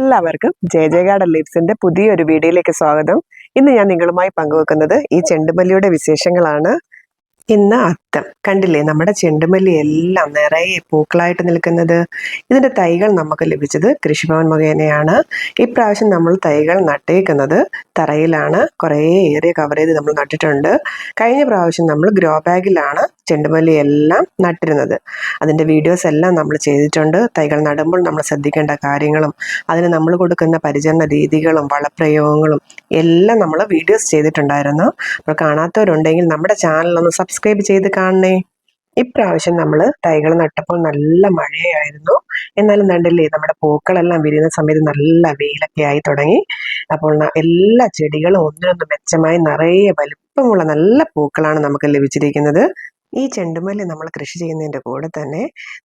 എല്ലാവർക്കും ജയ ജയ ഗാർഡൻ ലീവ്സിന്റെ പുതിയൊരു വീഡിയോയിലേക്ക് സ്വാഗതം. ഇന്ന് ഞാൻ നിങ്ങളുമായി പങ്കുവെക്കുന്നത് ഈ ചെണ്ടുമല്ലിയുടെ വിശേഷങ്ങളാണ്. ഇന്ന് അത്തം കണ്ടില്ലേ നമ്മുടെ ചെണ്ടുമല്ലി എല്ലാം നിറയെ പൂക്കളായിട്ട് നിൽക്കുന്നത്? ഇതിന്റെ തൈകൾ നമുക്ക് ലഭിച്ചത് കൃഷിഭവൻ മുഖേനയാണ്. ഇപ്രാവശ്യം നമ്മൾ തൈകൾ നട്ടേക്കുന്നത് തറയിലാണ്. കുറേ ഏറിയ കവർ ചെയ്ത് നമ്മൾ നട്ടിട്ടുണ്ട്. കഴിഞ്ഞ പ്രാവശ്യം നമ്മൾ ഗ്രോ ബാഗിലാണ് ചെണ്ടുമല്ലി എല്ലാം നട്ടിരുന്നത്. അതിന്റെ വീഡിയോസ് എല്ലാം നമ്മൾ ചെയ്തിട്ടുണ്ട്. തൈകൾ നടുമ്പോൾ നമ്മൾ ശ്രദ്ധിക്കേണ്ട കാര്യങ്ങളും അതിന് നമ്മൾ കൊടുക്കുന്ന പരിചരണ രീതികളും വളപ്രയോഗങ്ങളും എല്ലാം നമ്മൾ വീഡിയോസ് ചെയ്തിട്ടുണ്ടായിരുന്നു. അപ്പോൾ കാണാത്തവരുണ്ടെങ്കിൽ നമ്മുടെ ചാനൽ ഒന്ന് സബ്സ്ക്രൈബ് ചെയ്ത് കാണണേ ഇപ്രാവശ്യം നമ്മൾ തൈകൾ നട്ടപ്പോൾ നല്ല മഴയായിരുന്നു. എന്നാലും കണ്ടില്ലേ നമ്മുടെ പൂക്കളെല്ലാം വിരിയുന്ന സമയത്ത് നല്ല വെയിലൊക്കെ ആയി തുടങ്ങി. അപ്പോൾ എല്ലാ ചെടികളും ഒന്നിനൊന്ന് മെച്ചമായി നിറയെ വലുപ്പമുള്ള നല്ല പൂക്കളാണ് നമുക്ക് ലഭിച്ചിരിക്കുന്നത്. ഈ ചെണ്ടുമല്ലി നമ്മൾ കൃഷി ചെയ്യുന്നതിന്റെ കൂടെ തന്നെ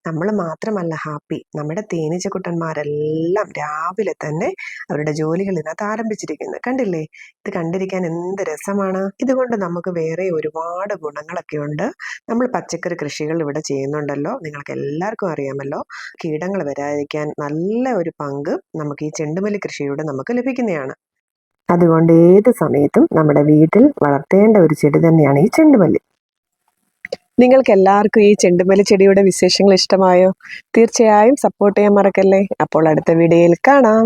നമ്മൾ മാത്രമല്ല ഹാപ്പി. നമ്മുടെ തേനീച്ചക്കുട്ടന്മാരെല്ലാം രാവിലെ തന്നെ അവരുടെ ജോലികൾ ഇതിനകത്ത് ആരംഭിച്ചിരിക്കുന്നു. കണ്ടില്ലേ? ഇത് കണ്ടിരിക്കാൻ എന്ത് രസമാണ്? ഇതുകൊണ്ട് നമുക്ക് വേറെ ഒരുപാട് ഗുണങ്ങളൊക്കെ ഉണ്ട്. നമ്മൾ പച്ചക്കറി കൃഷികൾ ഇവിടെ ചെയ്യുന്നുണ്ടല്ലോ. നിങ്ങൾക്ക് എല്ലാവർക്കും അറിയാമല്ലോ. കീടങ്ങൾ വരാതിരിക്കാൻ നല്ല ഒരു പങ്ക് നമുക്ക് ഈ ചെണ്ടുമല്ലി കൃഷിയിലൂടെ നമുക്ക് ലഭിക്കുന്നതാണ്. അതുകൊണ്ട് ഏത് സമയത്തും നമ്മുടെ വീട്ടിൽ വളർത്തേണ്ട ഒരു ചെടി തന്നെയാണ് ഈ ചെണ്ടുമല്ലി. നിങ്ങൾക്ക് എല്ലാവർക്കും ഈ ചെണ്ടുമല്ലി ചെടിയുടെ വിശേഷങ്ങൾ ഇഷ്ടമായോ? തീർച്ചയായും സപ്പോർട്ട് ചെയ്യാൻ മറക്കല്ലേ. അപ്പോൾ അടുത്ത വീഡിയോയിൽ കാണാം.